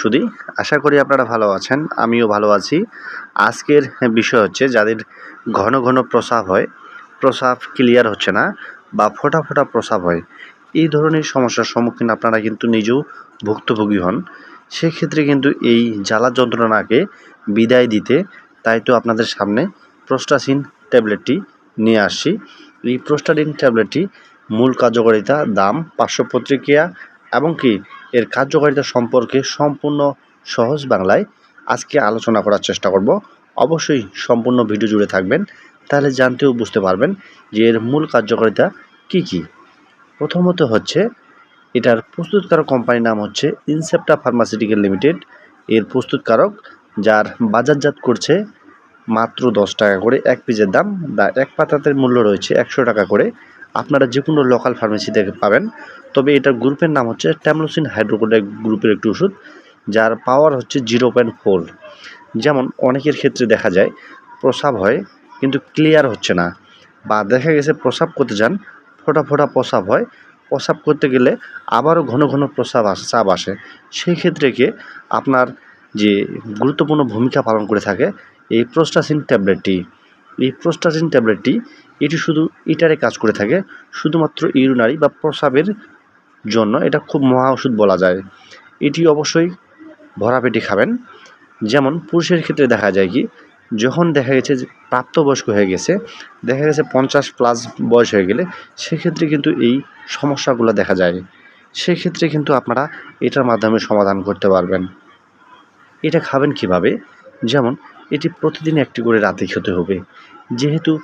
সুদী আশা করি আপনারা ভালো আছেন, আমিও ভালো আছি। আজকের বিষয় হচ্ছে, যাদের ঘন ঘন প্রসাব হয়, প্রসাব ক্লিয়ার হচ্ছে না বা ফোটা ফোটা প্রসাব হয়, এই ধরনের সমস্যার সম্মুখীন আপনারা কিন্তু নিজেও ভুক্তভোগী হন। সেক্ষেত্রে কিন্তু এই জ্বালা যন্ত্রণাকে বিদায় দিতে তাই তো আপনাদের সামনে প্রস্টাসিন ট্যাবলেটটি নিয়ে আসছি। এই প্রস্টাডিন ট্যাবলেটটি মূল কার্যকারিতা, দাম, পার্শ্ব প্রতিক্রিয়া এবং কি এর কার্যকারিতা সম্পর্কে সম্পূর্ণ সহজ বাংলায় আজকে আলোচনা করার চেষ্টা করব। অবশ্যই সম্পূর্ণ ভিডিও জুড়ে থাকবেন, তাহলে জানতেও বুঝতে পারবেন যে এর মূল কার্যকারিতা কি কি। প্রথমত হচ্ছে, এটার প্রস্তুতকারক কোম্পানির নাম হচ্ছে ইনসেপ্টা ফার্মাসিউটিক্যাল লিমিটেড। এর প্রস্তুতকারক, যার বাজারজাত করছে মাত্র দশ টাকা করে এক পিসের দাম, বা এক পাতাতের মূল্য রয়েছে একশো টাকা করে। আপনারা যে কোনো লোকাল ফার্মেসি থেকে পাবেন। তবে এটার গ্রুপের নাম হচ্ছে ট্যামলোসিন হাইড্রোকোডাইক গ্রুপের একটি ওষুধ, যার পাওয়ার হচ্ছে জিরো পয়েন্ট ফোর যেমন অনেকের ক্ষেত্রে দেখা যায়, প্রসাব হয়, কিন্তু ক্লিয়ার হচ্ছে না বা দেখা গেছে প্রসাব করতে যান, ফোটা ফোটা প্রসাব হয়। প্রসাব করতে গেলে আবারও ঘন ঘন প্রসাব আসে, চাপ আসে। সেই ক্ষেত্রে কি আপনার যে গুরুত্বপূর্ণ ভূমিকা পালন করে থাকে, এই প্রোস্টাসিন ট্যাবলেটটি, এই প্রোস্টাসিন ট্যাবলেটটি এটি শুধু ইটারে কাজ করে থাকে, শুধুমাত্র ইউরিনারি বা প্রসাবের জন্য এটা খুব মহা ওষুধ বলা যায়। এটি অবশ্যই ভরা পেটে খাবেন। যেমন পুরুষের ক্ষেত্রে দেখা যায় কি, যখন দেখা গেছে যে প্রাপ্তবয়স্ক হয়ে গেছে, দেখা গেছে পঞ্চাশ প্লাস বয়স হয়ে গেলে, সেক্ষেত্রে কিন্তু এই সমস্যাগুলো দেখা যায়। সেক্ষেত্রে কিন্তু আপনারা এটার মাধ্যমে সমাধান করতে পারবেন। এটা খাবেন কীভাবে? যেমন এটি প্রতিদিন একটি করে রাতে খেতে হবে। যেহেতু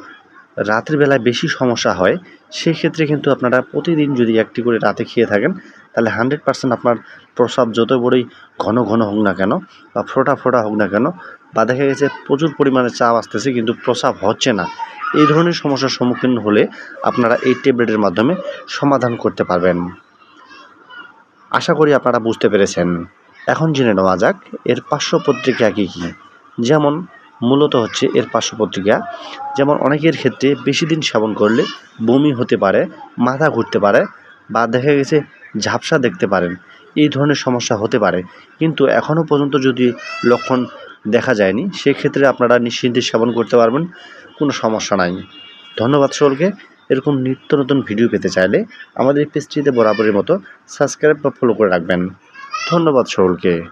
রাতের বেলায় বেশি সমস্যা হয়, সেক্ষেত্রে কিন্তু আপনারা প্রতিদিন যদি একটি করে রাতে খেয়ে থাকেন, তাহলে হান্ড্রেড পার্সেন্ট আপনার প্রসাব যত বড়ই ঘন ঘন হোক না কেন বা ফোটা ফোটা হোক না কেন, বা দেখা গেছে প্রচুর পরিমাণে চাপ আসতেছে কিন্তু প্রসাব হচ্ছে না। এই ধরনের সমস্যার সম্মুখীন হলে আপনারা এই ট্যাবলেটের মাধ্যমে সমাধান করতে পারবেন। আশা করি আপনারা বুঝতে পেরেছেন। এখন জেনে নেওয়া যাক, এর পার্শ্ব পত্রিকা কী কী? যেমন মূলত হচ্ছে এর পার্শ্ব পত্রিকা যেমন অনেকের ক্ষেত্রে বেশি দিন সেবন করলে বমি হতে পারে, মাথা ঘুরতে পারে বা দেখা গেছে ঝাপসা দেখতে পারেন। এই ধরনের সমস্যা হতে পারে। কিন্তু এখনও পর্যন্ত যদি লক্ষণ দেখা যায়নি, সেক্ষেত্রে আপনারা নিশ্চিন্তে সেবন করতে পারবেন, কোনো সমস্যা নাই। ধন্যবাদ সকলকে। এরকম নিত্য নতুন ভিডিও পেতে চাইলে আমাদের পেজটিতে বরাবরের মতো সাবস্ক্রাইব বা ফলো করে রাখবেন। ধন্যবাদ সকলকে।